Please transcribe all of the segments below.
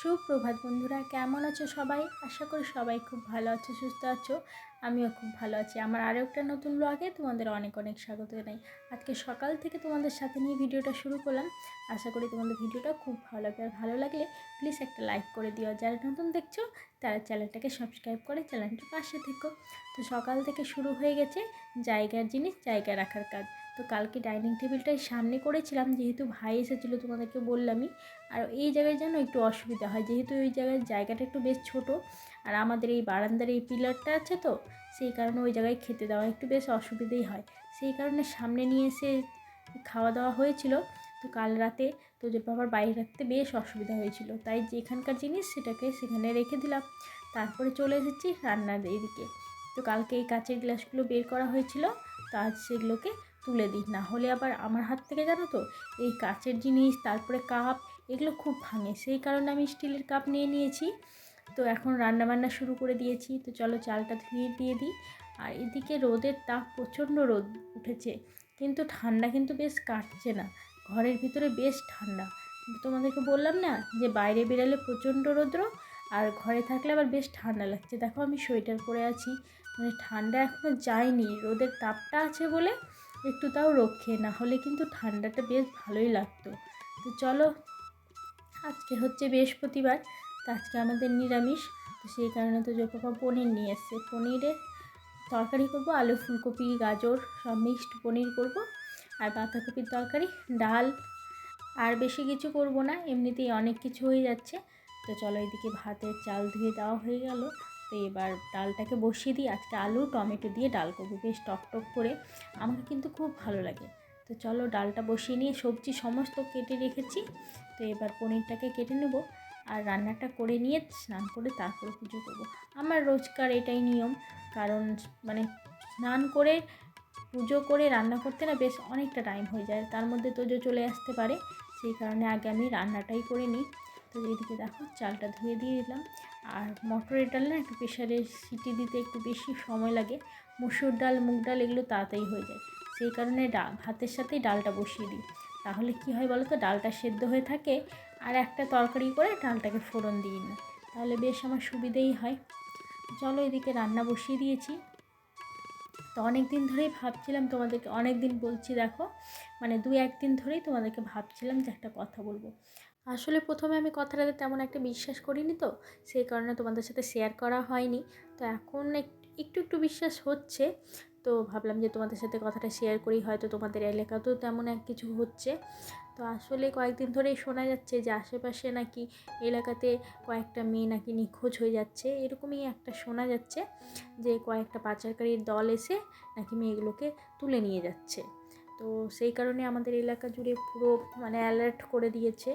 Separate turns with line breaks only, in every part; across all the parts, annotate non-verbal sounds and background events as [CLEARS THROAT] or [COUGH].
সুপ্রভাত বন্ধুরা, কেমন আছো সবাই? আশা করি সবাই খুব ভালো আছো, সুস্থ আছো। আমিও খুব ভালো আছি। আমার আরও একটা নতুন ব্লগে তোমাদের অনেক অনেক স্বাগত জানাই। আজকে সকাল থেকে তোমাদের সাথে নিয়ে ভিডিওটা শুরু করলাম। আশা করি তোমাদের ভিডিওটা খুব ভালো লাগবে। আর ভালো লাগলে প্লিজ একটা লাইক করে দিও। যারা নতুন দেখছ, তারা চ্যানেলটাকে সাবস্ক্রাইব করে চ্যানেলটির পাশে থেকো। তো সকাল থেকে শুরু হয়ে গেছে জায়গার জিনিস জায়গায় রাখার কাজ। তো কালকে ডাইনিং টেবিলটাই সামনে করেছিলাম। যেহেতু ভাই এসেছিল তোমাদেরকে বললামই। আর এই জায়গায় যেন একটু অসুবিধা হয়, যেহেতু ওই জায়গায় জায়গাটা একটু বেশ ছোট আর আমাদের এই বারান্দার এই পিলারটা আছে তো, সেই কারণে ওই জায়গায় খেতে দেওয়া একটু বেশ অসুবিধেই হয়। সেই কারণে সামনে নিয়ে এসে খাওয়া দাওয়া হয়েছিল তো কাল রাতে তো যে বাবার বাইরে রাখতে বেশ অসুবিধা হয়েছিল, তাই যেখানকার জিনিস সেটাকে সেখানে রেখে দিলাম। তারপরে চলে এসেছি রান্নার এদিকে তো কালকে এই কাচের গ্লাসগুলো বের করা হয়েছিল, তো আজ সেগুলোকে তুলে দিই, না হলে আবার আমার হাত থেকে জানো তো, এই কাচের জিনিস, তারপরে কাপ এগুলো খুব ভাঙে। সেই কারণে আমি স্টিলের কাপ নিয়ে নিয়েছি। তো এখন রান্না বান্না শুরু করে দিয়েছি। তো চলো চালটা ধুয়ে দিয়ে দিই। আর এদিকে রোদের তাপ, প্রচণ্ড রোদ উঠেছে। কিন্তু ঠান্ডা কিন্তু বেশ কাটছে না। ঘরের ভিতরে বেশ ঠান্ডা। তোমাদেরকে বললাম না যে বাইরে বেরালে প্রচণ্ড রৌদ্র? আর ঘরে থাকলে আবার বেশ ঠান্ডা লাগছে। দেখো আমি সোয়েটার পরে আছি। মানে ঠান্ডা এখনও যায়নি। রোদের তাপটা আছে বলে একটু তাও রক্ষে। না হলে কিন্তু ঠান্ডাটা বেশ ভালোই লাগতো। তো চলো আজকে হচ্ছে বৃহস্পতিবার, তো আজকে আমাদের নিরামিষ, তো সেই কারণে তো জোপাপা পনির নিয়ে এসছে। পনিরে তরকারি করব, আলু ফুলকপি, গাজর, সব মিক্সড পনির করব, আর বাঁধাকপির তরকারি, ডাল, আর বেশি কিছু করব না, এমনিতেই অনেক কিছু হয়ে যাচ্ছে। তো চলো এদিকে ভাতের চাল ধুয়ে দেওয়া হয়ে গেল। তো এবার ডালটাকে বসিয়ে দিই, আজকে আলু, টমেটো দিয়ে ডাল করব, বেশ টক টক করে। আমাকে কিন্তু খুব ভালো লাগে। তো চলো ডালটা বসিয়ে নিয়ে সবজি সমস্ত কেটে রেখেছি। তো এবার পনিরটাকে কেটে নেব আর রান্নাটা করে নিয়ে স্নান করে তারপরে পুজো করব। আমার রোজকার এটাই নিয়ম, কারণ মানে স্নান করে, পুজো করে, রান্না করতে না বেশ অনেকটা টাইম হয়ে যায়। তার মধ্যে তোজো চলে আসতে পারে, সেই কারণে আগে আমি রান্নাটাই করে নিই। তো এদিকে দেখো, চালটা ধুয়ে দিয়ে দিলাম। আর মটরের ডাল না একটু প্রেশারে সিটি দিতে একটু বেশি সময় লাগে। মুসুর ডাল, মুগ ডাল এগুলো তাড়াতাড়ি হয়ে যায়। সেই কারণে ডা ভাতের সাথেই ডালটা বসিয়ে দিই। তাহলে কি হয় বলো তো ডালটা সেদ্ধ হয়ে থাকে আর একটা তরকারি করে ডালটাকে ফোড়ন দিই না। তাহলে বেশ আমার সুবিধেই হয়। চলো এদিকে রান্না বসিয়ে দিয়েছি। তো অনেক দিন ধরেই ভাবছিলাম তোমাদেরকে অনেক দিন বলছি দেখো মানে দু একদিন ধরেই তোমাদেরকে ভাবছিলাম যে একটা কথা বলব। আসলে প্রথমে আমি কথাটাতে তেমন একটা বিশ্বাস করিনি তো, সেই কারণে তোমাদের সাথে শেয়ার করা হয়নি। তো এখন একটু একটু বিশ্বাস হচ্ছে তো ভাবলাম যে তোমাদের সাথে কথাটা শেয়ার করি, হয়তো তোমাদের এলাকাতেও তেমন এক কিছু হচ্ছে। তো আসলে কয়েকদিন ধরেই শোনা যাচ্ছে যে আশেপাশে নাকি এলাকাতে কয়েকটা মেয়ে নাকি নিখোঁজ হয়ে যাচ্ছে। এরকমই একটা শোনা যাচ্ছে যে কয়েকটা পাচারকারীর দল এসে নাকি মেয়েগুলোকে তুলে নিয়ে যাচ্ছে। তো সেই কারণে আমাদের এলাকা জুড়ে পুরো মানে অ্যালার্ট করে দিয়েছে।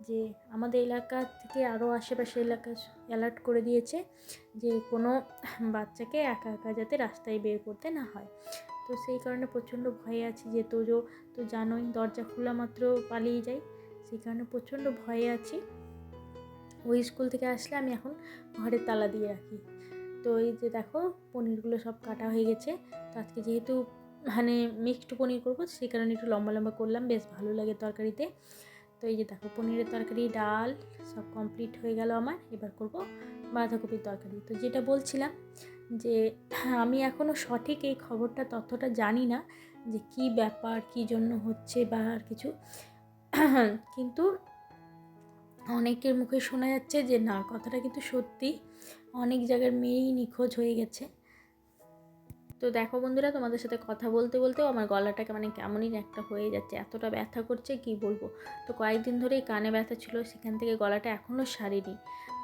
যে আমাদের এলাকা থেকে আরও আশেপাশে এলাকা অ্যালার্ট করে দিয়েছে যে কোনো বাচ্চাকে একা একা যাতে রাস্তায় বের করতে না হয়। তো সেই কারণে প্রচণ্ড ভয়ে আছি যে তোজো, তো জানোই দরজা খোলা মাত্র পালিয়ে যাই সেই কারণে প্রচণ্ড ভয়ে আছি। ওই স্কুল থেকে আসলে আমি এখন ঘরের তালা দিয়ে রাখি। তো এই যে দেখো পনিরগুলো সব কাটা হয়ে গেছে, তো আজকে যেহেতু মানে মিক্সড পনির করব, সেই কারণে একটু লম্বা লম্বা করলাম, বেশ ভালো লাগে তরকারিতে। তো এই যে দেখো, পনিরের তরকারি, ডাল সব কমপ্লিট হয়ে গেল আমার। এবার করব বাঁধাকপির তরকারি। তো যেটা বলছিলাম যে [CLEARS THROAT] আমি এখনও সঠিক এই খবরটা, তথ্যটা জানি না যে কি ব্যাপার, কী জন্য হচ্ছে বা আর কিছু। [CLEARS THROAT] কিন্তু অনেকের মুখে শোনা যাচ্ছে যে না, কথাটা কিন্তু সত্যি। অনেক জায়গার মেয়েই নিখোঁজ হয়ে গেছে। তো দেখো বন্ধুরা, তোমাদের সাথে কথা বলতে বলতেও আমার গলাটাকে মানে কেমনই একটা হয়ে যাচ্ছে, এতটা ব্যথা করছে, কি বলব? তো কয়েকদিন ধরেই কানে ব্যথা ছিল, সেখান থেকে গলাটা এখনও সারিনি।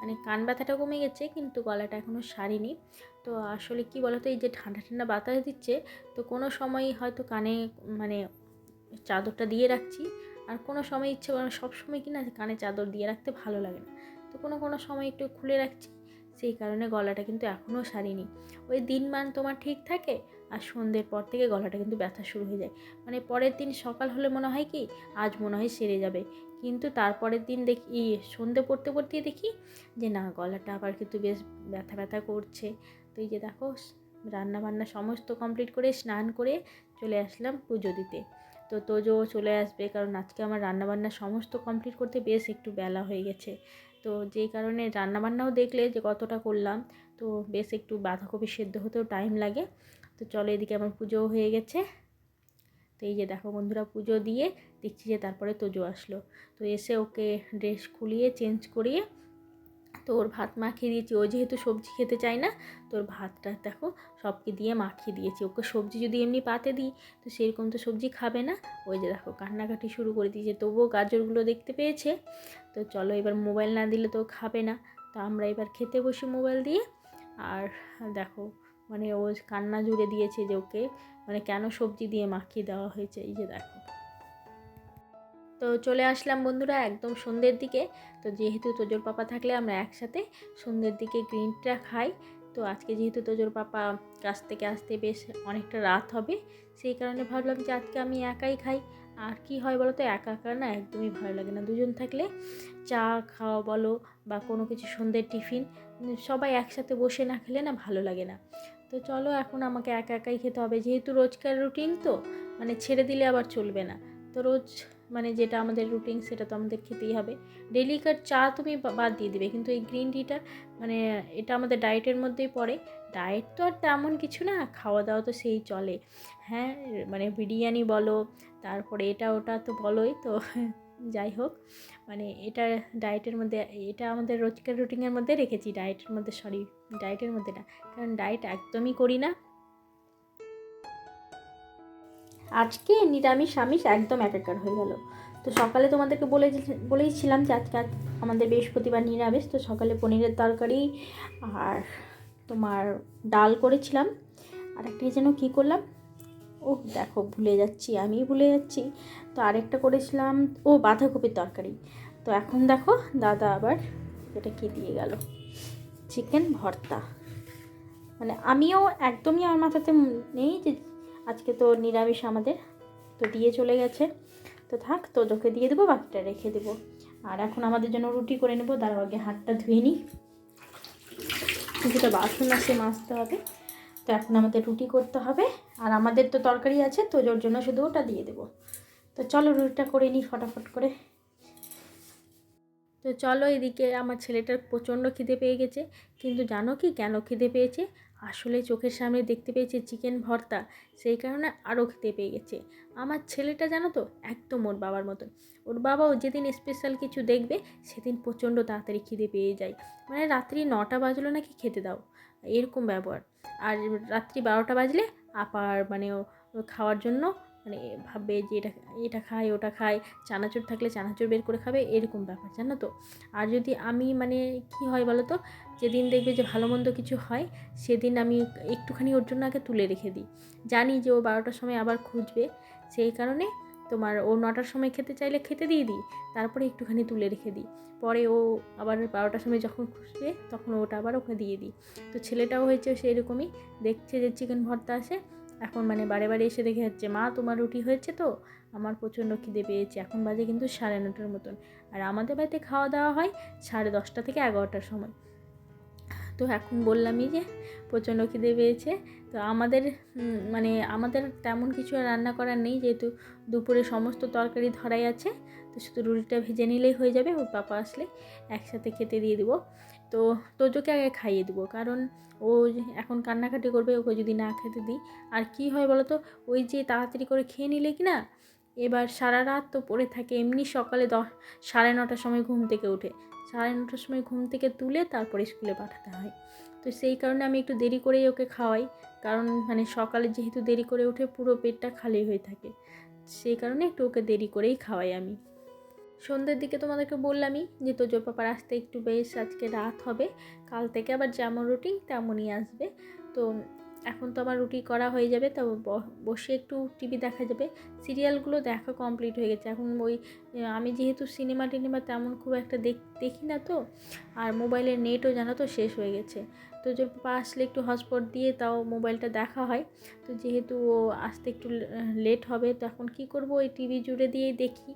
মানে কান ব্যথাটা কমে গেছে, কিন্তু গলাটা এখনও সারিনি। তো আসলে কি বলতো, এই যে ঠান্ডা ঠান্ডা বাতাস দিচ্ছে, তো কোনো সময় হয়তো কানে মানে চাদরটা দিয়ে রাখছি। আর কোনো সময় ইচ্ছে সব সময় কি না, কানে চাদর দিয়ে রাখতে ভালো লাগে না। তো কোনো কোনো সময় একটু খুলে রাখছি সেই কারণে গলাটা কিন্তু এখনও সারিনি। ওই দিন মান তোমার ঠিক থাকে আর সন্ধ্যের পর থেকে গলাটা কিন্তু ব্যথা শুরু হয়ে যায়। মানে পরের দিন সকাল হলে মনে হয় কি, আজ মনে হয় সেরে যাবে। কিন্তু তারপরের দিন দেখি সন্ধে পড়তে পড়তেই দেখি যে না, গলাটা আবার কিন্তু বেশ ব্যথা ব্যথা করছে। তো এই যে দেখো রান্না বান্না সমস্ত কমপ্লিট করে স্নান করে চলে আসলাম পুজো দিতে। তো তোজো চলে আসবে কারণ আজকে আমার রান্নাবান্না সমস্ত কমপ্লিট করতে বেশ একটু বেলা হয়ে গেছে। তো যেই কারণে রান্নাবান্নাও দেখলে যে কতটা করলাম, তো বেশ একটু বাঁধাকপি সেদ্ধ হতেও টাইম লাগে। তো চলো এদিকে আমার পুজোও হয়ে গেছে। তো এই যে দেখো বন্ধুরা, পুজো দিয়ে দেখছি যে তারপরে তোজো আসলো। তো এসে ওকে ড্রেস খুলিয়ে চেঞ্জ করিয়ে তো ওর ভাত মাখিয়ে দিয়েছি, ও যেহেতু সবজি খেতে চায় না, তোর ভাতটা দেখো সবকে দিয়ে মাখিয়ে দিয়েছি। ওকে সবজি যদি এমনি পাতে দিই, তো সেরকম তো সবজি খাবে না। ওই যে দেখো কান্নাকাটি শুরু করে দিয়েছে, তবুও গাজরগুলো দেখতে পেয়েছে। তো চলো এবার মোবাইল না দিলে তো খাবে না। তো আমরা এবার খেতে বসি মোবাইল দিয়ে। আর দেখো মানে ও কান্না জুড়ে দিয়েছে যে ওকে মানে কেন সবজি দিয়ে মাখিয়ে দেওয়া হয়েছে, এই যে দেখো। তো চলে আসলাম বন্ধুরা একদম সন্ধ্যের দিকে। তো যেহেতু তোজোর পাপা থাকলে আমরা একসাথে সন্ধ্যের দিকে গ্রিন খাই। তো আজকে যেহেতু তোজোর পাপা কাছ থেকে আসতে বেশ অনেকটা রাত হবে, সেই কারণে ভাবলাম যে আজকে আমি একাই খাই। আর কি হয় বলো তো একা একা না একদমই ভালো লাগে না। দুজন থাকলে চা খাওয়া বলো বা কোনো কিছু সন্ধ্যের টিফিন, সবাই একসাথে বসে না খেলে না ভালো লাগে না। তো চলো এখন আমাকে একা একাই খেতে হবে। যেহেতু রোজকার রুটিন তো মানে ছেড়ে দিলে আবার চলবে না। তো রোজ মানে যেটা আমাদের রুটিন সেটা তো আমাদের খেতেই হবে। ডেলিকার চা তুমি বাদ দিয়ে দিবে, কিন্তু এই গ্রিন টিটা মানে এটা আমাদের ডায়েটের মধ্যেই পড়ে। ডায়েট তো আর তেমন কিছু না, খাওয়া দাওয়া তো সেই চলে। হ্যাঁ মানে বিরিয়ানি বলো, তারপরে এটা ওটা তো বলোই, তো [LAUGHS] যাই হোক। মানে এটা ডায়েটের মধ্যে, এটা আমাদের রোজকার রুটিনের মধ্যে রেখেছি ডায়েটের মধ্যে সরি ডায়েটের মধ্যে না। কারণ ডায়েট একদমই করি না। আজকে নিরামিষ, আমিষ একদম একাকার হয়ে গেল। তো সকালে তোমাদেরকে বলে বলেইছিলাম যে আজকে আমাদের বৃহস্পতিবার নিরামিষ, তো সকালে পনিরের তরকারি আর তোমার ডাল করেছিলাম। আর একটা যেন কী করলাম? ও দেখো, ভুলে যাচ্ছি আমি ভুলে যাচ্ছি। তো আরেকটা করেছিলাম, ও, বাঁধাকপির তরকারি। তো এখন দেখো, দাদা আবার এটা কী দিয়ে গেল? চিকেন ভর্তা। মানে আমিও একদমই আমার মাথাতে নেই যে আজকে তো নিরামিষ আমাদের, তো দিয়ে চলে গেছে। তো থাক, তো তোকে দিয়ে দেবো, বাকিটা রেখে দেবো। আর এখন আমাদের জন্য রুটি করে নেব তার আগে হাতটা ধুয়ে নিই। কিছুটা বাসন আছে, মাজতে হবে। তো এখন আমাদের রুটি করতে হবে। আর আমাদের তো তরকারি আছে, তো ওর জন্য শুধু ওটা দিয়ে দেবো। তো চলো রুটিটা করে নিই ফটাফট করে। তো চলো এদিকে আমার ছেলেটার প্রচণ্ড খিদে পেয়ে গেছে। কিন্তু জানো কি, কেন খিদে পেয়েছে? আসলে চোখের সামনে দেখতে পেয়েছে চিকেন ভর্তা, সেই কারণে আরও খেতে পেয়ে গেছে। আমার ছেলেটা জানো তো, একদম ওর বাবার মতন। ওর বাবাও যেদিন স্পেশাল কিছু দেখবে, সেদিন প্রচণ্ড তাড়াতাড়ি খিদে পেয়ে যায়। মানে রাত্রি নটা বাজলো নাকি খেতে দাও, এরকম ব্যবহার। আর রাত্রি বারোটা বাজলে আপার মানে খাওয়ার জন্য মানে ভাববে যে এটা এটা খায়, ওটা খায়। চানাচুর থাকলে চানাচুর বের করে খাবে, এরকম ব্যাপার, জানো তো? আর যদি আমি মানে কি হয় বলো তো? যেদিন দেখবে যে ভালো মন্দ কিছু হয়, সেদিন আমি একটুখানি ওর জন্য আগে তুলে রেখে দিই। জানি যে ও বারোটার সময় আবার খুঁজবে, সেই কারণে তোমার ও নটার সময় খেতে চাইলে খেতে দিয়ে দিই, তারপরে একটুখানি তুলে রেখে দিই। পরে ও আবার বারোটার সময় যখন খুঁজবে, তখন ওটা আবার ওকে দিয়ে দিই। তো ছেলেটাও হয়েছে সেই রকমই দেখছে যে চিকেন ভর্তা আসে এখন মানে বারে বারে এসে দেখে যাচ্ছে, মা, তোমার রুটি হয়েছে তো? আমার প্রচণ্ড খিদে পেয়েছে। এখন বাজে কিন্তু সাড়ে নটার মতন। আর আমাদের বাড়িতে খাওয়া দাওয়া হয় সাড়ে দশটা থেকে এগারোটার সময়। তো এখন বললামই যে, প্রচণ্ড খিদে পেয়েছে। তো আমাদের মানে আমাদের তেমন কিছু রান্না করার নেই, যেহেতু দুপুরে সমস্ত তরকারি ধরাই আছে। তো শুধু রুটিটা ভেজে নিলেই হয়ে যাবে, ওর পাপা আসলে একসাথে খেতে দিয়ে দেবো। তো তোজোকে আগে খাইয়ে দেবো। কারণ ও এখন কান্নাকাটি করবে, ওকে যদি না খেতে দিই। আর কি হয় বলো তো ওই যে তাড়াতাড়ি করে খেয়ে নিলে কি না? এবার সারা রাত তো পড়ে থাকে, এমনি সকালে দশ, সাড়ে নটার সময় ঘুম থেকে উঠে সাড়ে নটার সময় ঘুম থেকে তুলে তারপরে স্কুলে পাঠাতে হয়। তো সেই কারণে আমি একটু দেরি করেই ওকে খাওয়াই। কারণ মানে সকালে যেহেতু দেরি করে উঠে পুরো পেটটা খালি হয়ে থাকে। সেই কারণে একটু ওকে দেরি করেই খাওয়াই আমি। সন্ধ্যের দিকে তোমাদেরকে বললামই যে তোজোর পাপার আসতে একটু বেশ আজকে রাত হবে। কাল থেকে আবার যেমন রুটিন তেমনই আসবে। তো এখন তো আমার রুটি করা হয়ে যাবে, তো বসে একটু টিভি দেখা যাবে। সিরিয়ালগুলো দেখা কমপ্লিট হয়ে গেছে। এখন ওই আমি যেহেতু সিনেমা টিনেমা তেমন খুব একটা দেখি না তো, আর মোবাইলের নেটও জানো তো শেষ হয়ে গেছে। তো যে পাপা আসলে একটু হটস্পট দিয়ে তাও মোবাইলটা দেখা হয়। তো যেহেতু ও আসতে একটু লেট হবে, তো এখন কী করব? ওই টিভি জুড়ে দিয়েই দেখি।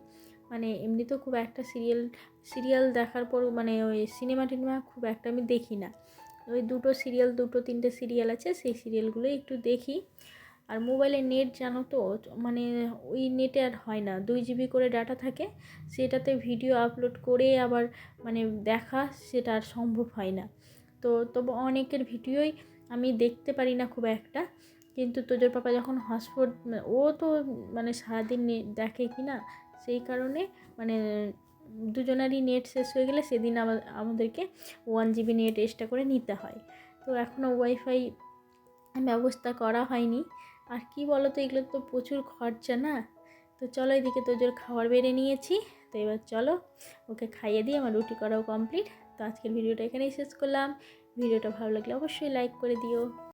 মানে এমনিতেও খুব একটা সিরিয়াল সিরিয়াল দেখার পর মানে ওই সিনেমা টিনেমা খুব একটা আমি দেখি না। ওই দুটো সিরিয়াল, দুটো, তিনটে সিরিয়াল আছে, সেই সিরিয়ালগুলোই একটু দেখি। আর মোবাইলের নেট জানো তো মানে ওই নেটে আর হয় না। দুই জিবি করে ডাটা থাকে, সেটাতে ভিডিও আপলোড করে আবার মানে দেখা, সেটা আর সম্ভব হয় না। তো তবু অনেকের ভিডিওই আমি দেখতে পারি না খুব একটা। কিন্তু তোজোর পাপা যখন হটস্পট, ও তো মানে সারাদিন নেট দেখে কি না সেই কারণে মানে দুজনারই নেট শেষ হয়ে গেলে সেদিন আমাদেরকে ওয়ান জিবি নেট এক্সট্রা করে নিতে হয়। তো এখনও ওয়াইফাই ব্যবস্থা করা হয়নি। আর কি বলো তো এগুলো তো প্রচুর খরচা না? তো চলো এদিকে তোজোর খাবার বেড়ে নিয়েছি। তো এবার চলো ওকে খাইয়ে দিয়ে আমার রুটি করাও কমপ্লিট তো আজকের ভিডিওটা এখানেই শেষ করলাম। ভিডিওটা ভালো লাগলে অবশ্যই লাইক করে দিও।